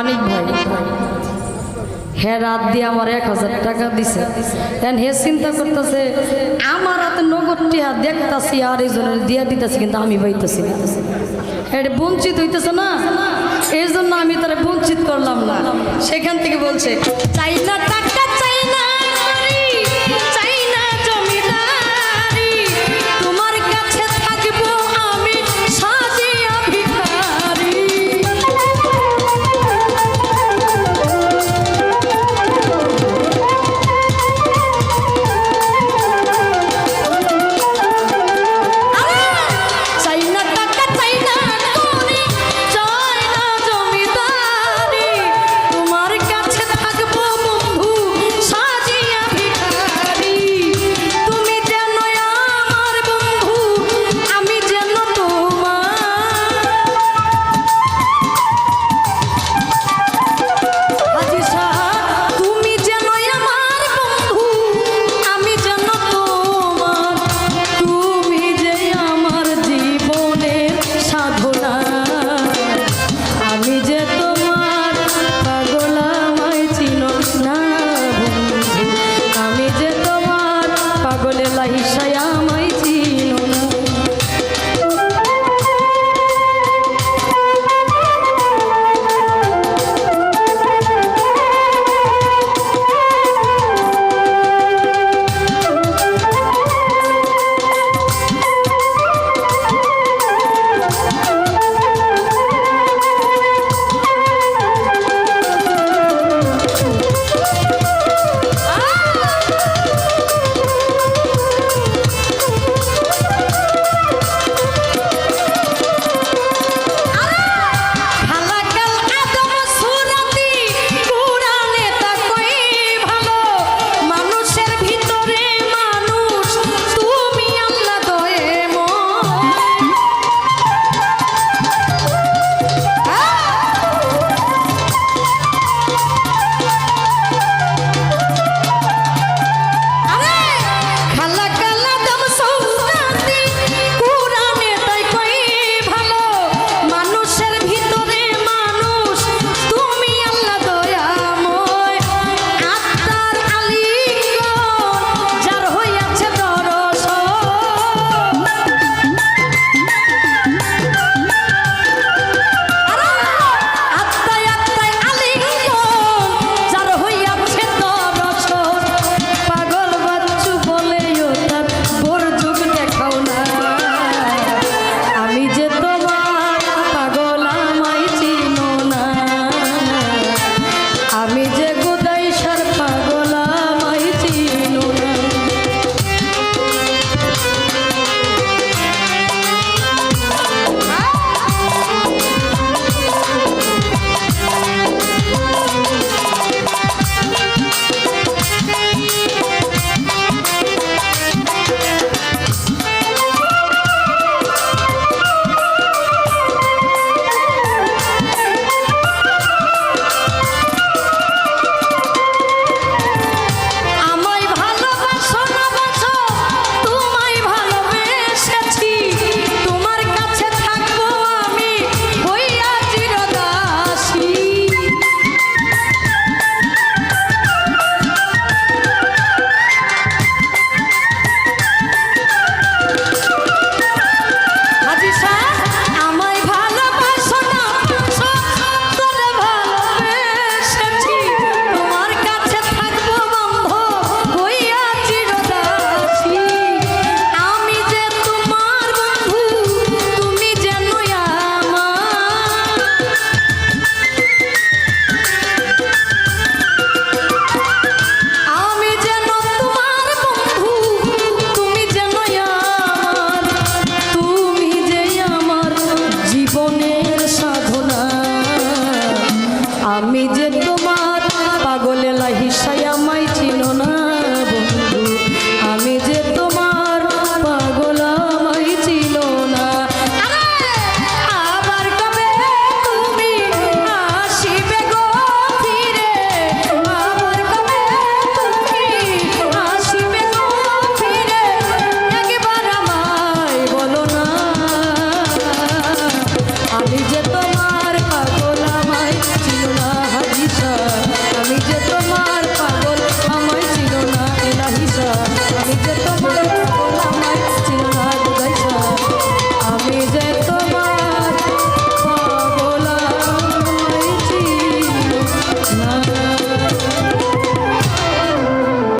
মানিক ভাই। হ্যাঁ রাত দিয়ে আমার এক হাজার টাকা দিছে। এখন হে চিন্তা করতেছে, আমার হাতে নগদ টিহা দেখতেছি আর এই জনের দিয়া দিতেছি, কিন্তু আমি পাইতেছি এটা বঞ্চিত হইতেছে না? এই জন্য আমি তারা বঞ্চিত করলাম না। সেখান থেকে বলছে চাইনা টাকা হিসায়া